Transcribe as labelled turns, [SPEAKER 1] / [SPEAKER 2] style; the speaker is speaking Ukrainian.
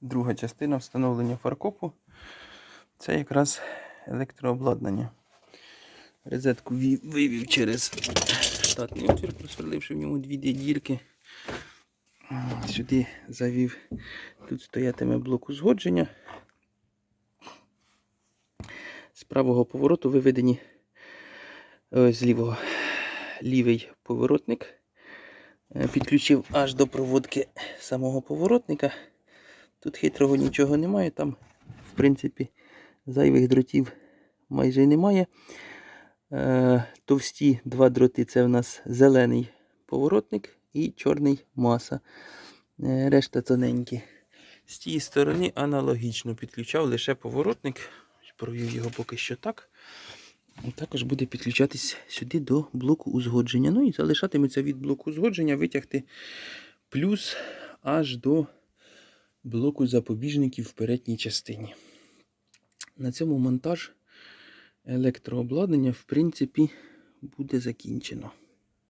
[SPEAKER 1] друга частина встановлення фаркопу. Це якраз електрообладнання. Розетку вивів через штатний отвір, просверливши в ньому дві дірки. Сюди завів, тут стоятиме блок узгодження. З правого повороту виведені з лівого лівий поворотник. Е, Підключив аж до проводки самого поворотника. Тут хитрого нічого немає, там, в принципі, зайвих дротів майже немає. Е, Товсті два дроти це в нас зелений поворотник і чорний маса. Е, Решта тоненькі. З тієї сторони аналогічно підключав лише поворотник. Провів його поки що так. Також буде підключатись сюди до блоку узгодження. Ну і залишатиметься від блоку узгодження витягти плюс аж до блоку запобіжників в передній частині. На цьому монтаж електрообладнання, в принципі, буде закінчено.